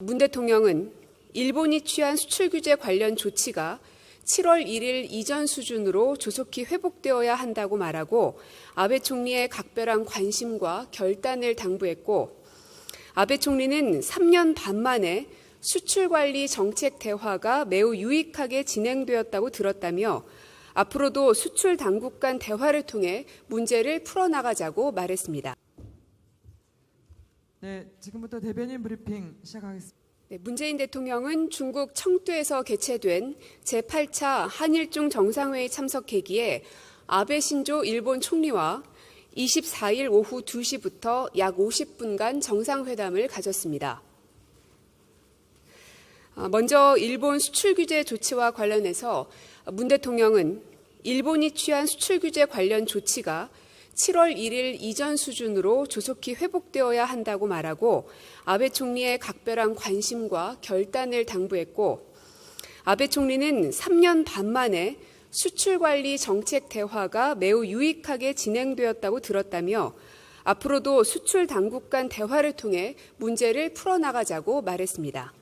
문 대통령은 일본이 취한 수출 규제 관련 조치가 7월 1일 이전 수준으로 조속히 회복되어야 한다고 말하고 아베 총리의 각별한 관심과 결단을 당부했고 아베 총리는 3년 반 만에 수출 관리 정책 대화가 매우 유익하게 진행되었다고 들었다며 앞으로도 수출 당국 간 대화를 통해 문제를 풀어나가자고 말했습니다. 네, 지금부터 대변인 브리핑 시작하겠습니다. 네, 문재인 대통령은 중국 청두에서 개최된 제8차 한일중 정상회의 참석회기에 아베 신조 일본 총리와 24일 오후 2시부터 약 50분간 정상회담을 가졌습니다. 아, 먼저 일본 수출 규제 조치와 관련해서 문 대통령은 일본이 취한 수출 규제 관련 조치가 7월 1일 이전 수준으로 조속히 회복되어야 한다고 말하고 아베 총리의 각별한 관심과 결단을 당부했고 아베 총리는 3년 반 만에 수출 관리 정책 대화가 매우 유익하게 진행되었다고 들었다며 앞으로도 수출 당국 간 대화를 통해 문제를 풀어나가자고 말했습니다.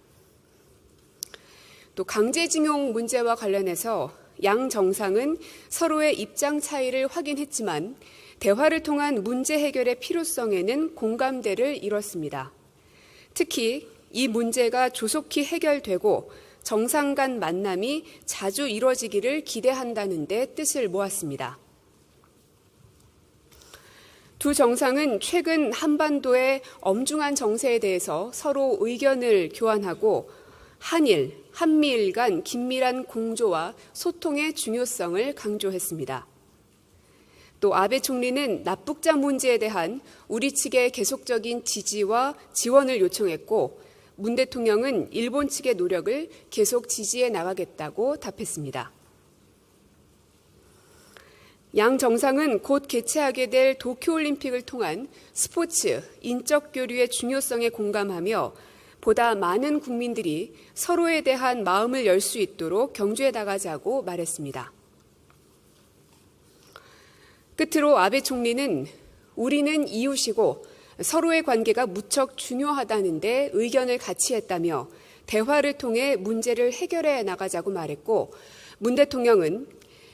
또 강제징용 문제와 관련해서 양 정상은 서로의 입장 차이를 확인했지만 대화를 통한 문제 해결의 필요성에는 공감대를 이뤘습니다. 특히 이 문제가 조속히 해결되고 정상 간 만남이 자주 이뤄지기를 기대한다는 데 뜻을 모았습니다. 두 정상은 최근 한반도의 엄중한 정세에 대해서 서로 의견을 교환하고 한일, 한미일 간 긴밀한 공조와 소통의 중요성을 강조했습니다. 또 아베 총리는 납북자 문제에 대한 우리 측의 계속적인 지지와 지원을 요청했고 문 대통령은 일본 측의 노력을 계속 지지해 나가겠다고 답했습니다. 양 정상은 곧 개최하게 될 도쿄올림픽을 통한 스포츠, 인적 교류의 중요성에 공감하며 보다 많은 국민들이 서로에 대한 마음을 열 수 있도록 경주해 나가자고 말했습니다. 끝으로 아베 총리는 우리는 이웃이고 서로의 관계가 무척 중요하다는데 의견을 같이 했다며 대화를 통해 문제를 해결해 나가자고 말했고 문 대통령은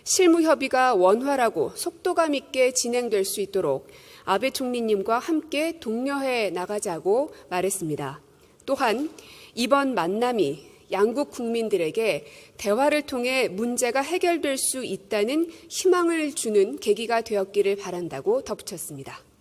실무 협의가 원활하고 속도감 있게 진행될 수 있도록 아베 총리님과 함께 독려해 나가자고 말했습니다. 또한 이번 만남이 양국 국민들에게 대화를 통해 문제가 해결될 수 있다는 희망을 주는 계기가 되었기를 바란다고 덧붙였습니다.